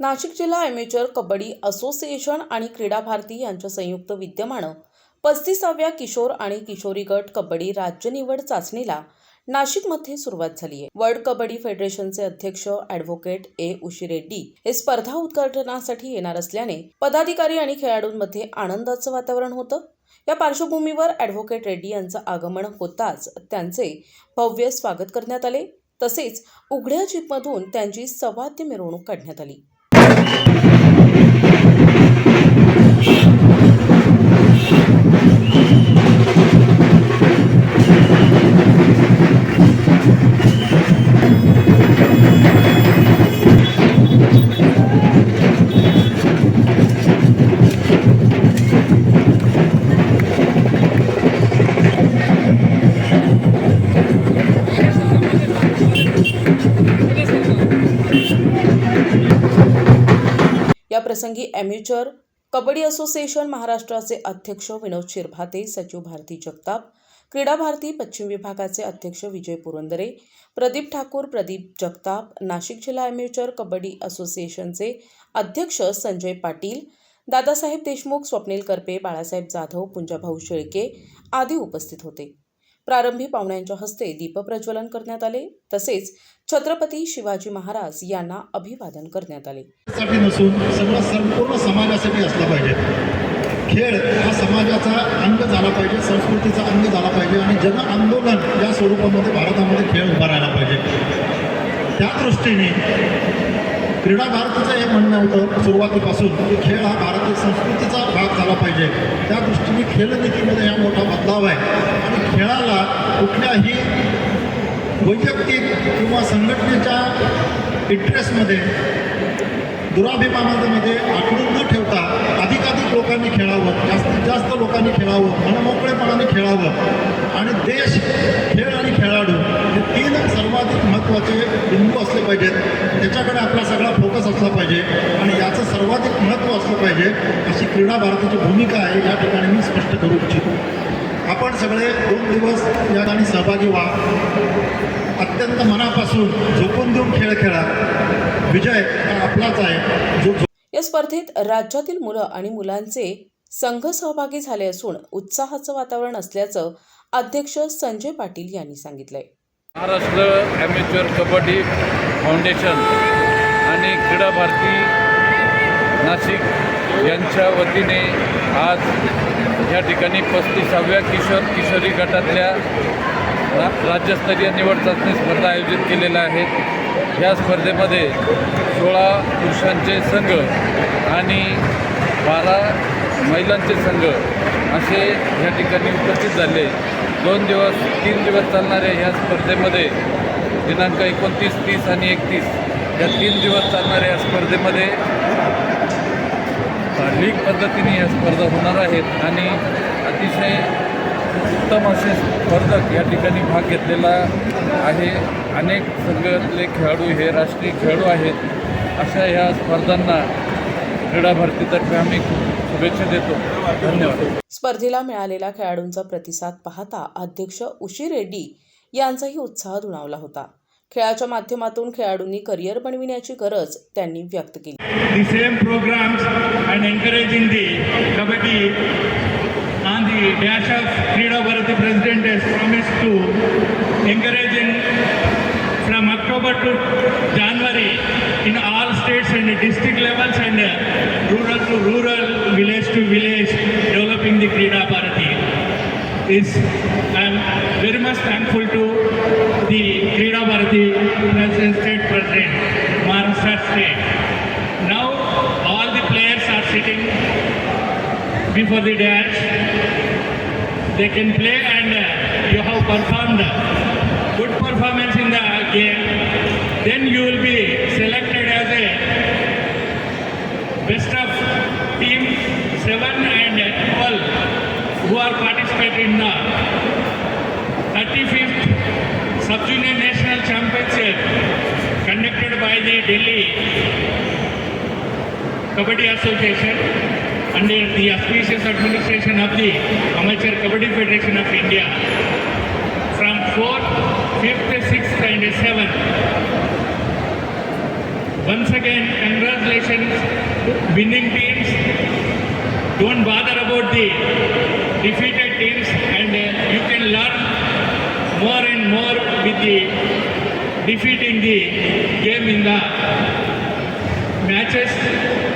नाशिक जिल्हा amateur kabaddi association आणि क्रीडा भारती यांच्या संयुक्त विद्यमानं पस्तीसाव्या किशोर आणि किशोरी गट कबड्डी राज्य निवड चाचणीला नाशिकमध्ये सुरुवात झाली आहे. वर्ल्ड कबड्डी फेडरेशनचे अध्यक्ष ॲडव्होकेट ए उशी रेड्डी हे स्पर्धा उद्घाटनासाठी येणार असल्याने पदाधिकारी आणि खेळाडूंमध्ये आनंदाचं वातावरण होतं. या पार्श्वभूमीवर ॲडव्होकेट रेड्डी यांचं आगमन होताच त्यांचे भव्य स्वागत करण्यात आले. तसेच उघड्या जीपमधून त्यांची सवाद्य मिरवणूक काढण्यात आली. या प्रसंगी ॲम्युचर कबड्डी असोसिएशन महाराष्ट्राचे अध्यक्ष विनोद शिरभाते सचिव भारती जगताप क्रीडा भारती पश्चिम विभागाचे अध्यक्ष विजय पुरंदरे प्रदीप ठाकूर प्रदीप जगताप नाशिक जिल्हा ॲम्युचर कबड्डी असोसिएशनचे अध्यक्ष संजय पाटील दादासाहेब देशमुख स्वप्नील करपे बाळासाहेब जाधव पुंजाभाऊ शेळके आदी उपस्थित होते. प्रारंभी पाहुण्यांच्या हस्ते दीपप्रज्वलन करण्यात आले. तसेच छत्रपती शिवाजी महाराज यांना अभिवादन करण्यात आले. नसून सगळं संपूर्ण समाजासाठी असला पाहिजे. खेळ हा समाजाचा अंग झाला पाहिजे संस्कृतीचा अंग झाला पाहिजे आणि जन आंदोलन या स्वरूपामध्ये भारतामध्ये खेळ उभा पाहिजे. त्या दृष्टीने क्रीडा भारतीचं हे म्हणणं होतं सुरुवातीपासून की खेळ हा भारतीय संस्कृतीचा भाग झाला पाहिजे. त्या दृष्टीने खेळनीतीमध्ये हा मोठा बदलाव आहे. आणि खेळाला कुठल्याही वैयक्तिक किंवा संघटनेच्या इंटरेस्टमध्ये दुराभिमानामध्ये आकडून न ठेवता अधिकाधिक लोकांनी खेळावं जास्तीत जास्त लोकांनी खेळावं मनमोकळेपणाने खेळावं. आणि देश खेळ आणि खेळाडू सर्वाधिक महत्त्वाचे बिंदू असले पाहिजेत. त्याच्याकडे आपला सगळा फोकस असला पाहिजे. आणि याचं सर्वाधिक महत्त्व असलं पाहिजे अशी क्रीडा भारताची भूमिका आहे या ठिकाणी मी स्पष्ट करू इच्छितो. आपण सगळे दोन दिवस या ठिकाणी सहभागी व्हा. अत्यंत मनापासून झोपून देऊन खेळ खेळा. विजय हा आपलाच आहे. जो या स्पर्धेत राज्यातील मुलं आणि मुलांचे संघ सहभागी झाले असून उत्साहाचं वातावरण असल्याचं अध्यक्ष संजय पाटील यांनी सांगितलंय. महाराष्ट्र ॲमेच्युअर कबड्डी फाउंडेशन आणि क्रीडा भारती नाशिक यांच्या वतीने आज या ठिकाणी पस्तीसाव्या किशोर किशोरी गटातल्या रा राज्यस्तरीय निवड चाचणी स्पर्धा आयोजित केलेल्या आहेत. या स्पर्धेमध्ये सोळा पुरुषांचे संघ आणि बारा महिलांचे संघ असे या ठिकाणी उपस्थित झाले. दोन दिवस तीन दिवस चालणाऱ्या ह्या स्पर्धेमध्ये दिनांक एकोणतीस तीस आणि एकतीस या तीन दिवस चालणाऱ्या या स्पर्धेमध्ये लीग पद्धतीने या स्पर्धा होणार आहेत आणि अतिशय उत्तम असे स्पर्धक या ठिकाणी भाग घेतलेला आहे. अनेक संघातले खेळाडू हे राष्ट्रीय खेळाडू आहेत. अशा ह्या स्पर्धांना क्रीडा भारतीतर्फे आम्ही शुभेच्छा देतो. धन्यवाद. स्पर्धेला मिळालेला खेळाडूंचा प्रतिसाद पाहता अध्यक्ष उशी रेड्डी यांचाही उत्साह धुणावला होता. खेळाच्या माध्यमातून खेळाडूंनी करिअर बनविण्याची गरज त्यांनी व्यक्त केली. The same programme and encouraging the kabaddi on the dash of Krida Bharati president as promise to encourage in from October to January in all states and district levels village village, developing the Krida Bharati. Is I am very much thankful to the Krida Bharati President, State President, Maharashtra State. Now all the players are sitting before the dash. They can play and uh, you have performed good performance in the game. Then you will be selected participating in the 35th Sub-Junior National Championship conducted by the Delhi Kabaddi Association under the auspicious administration of the Amateur Kabaddi Federation of India from 4th, 5th, 6th and 7th. Once again, congratulations winning teams. Don't bother about the defeated teams, and uh, you can learn more and more with the defeating the game in the matches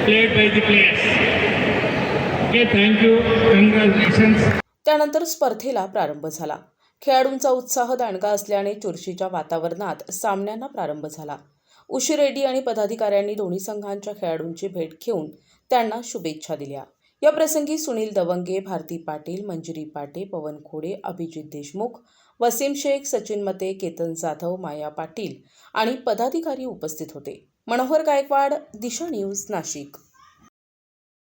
played by the players. Okay, thank you. Congratulations. त्यानंतर स्पर्धेला प्रारंभ झाला खेळाडूंचा उत्साह दांडगा असल्याने चुरशीच्या वातावरणात सामन्यांना प्रारंभ झाला उशी रेड्डी आणि पदाधिकाऱ्यांनी दोन्ही संघांच्या खेळाडूंची भेट घेऊन त्यांना शुभेच्छा दिल्या या प्रसंगी सुनील दवंगे भारती पाटील मंजुरी पाटे पवन खोडे अभिजित देशमुख वसीम शेख सचिन मते केतन जाधव माया पाटील आणि पदाधिकारी उपस्थित होते. मनोहर गायकवाड दिशा न्यूज नाशिक.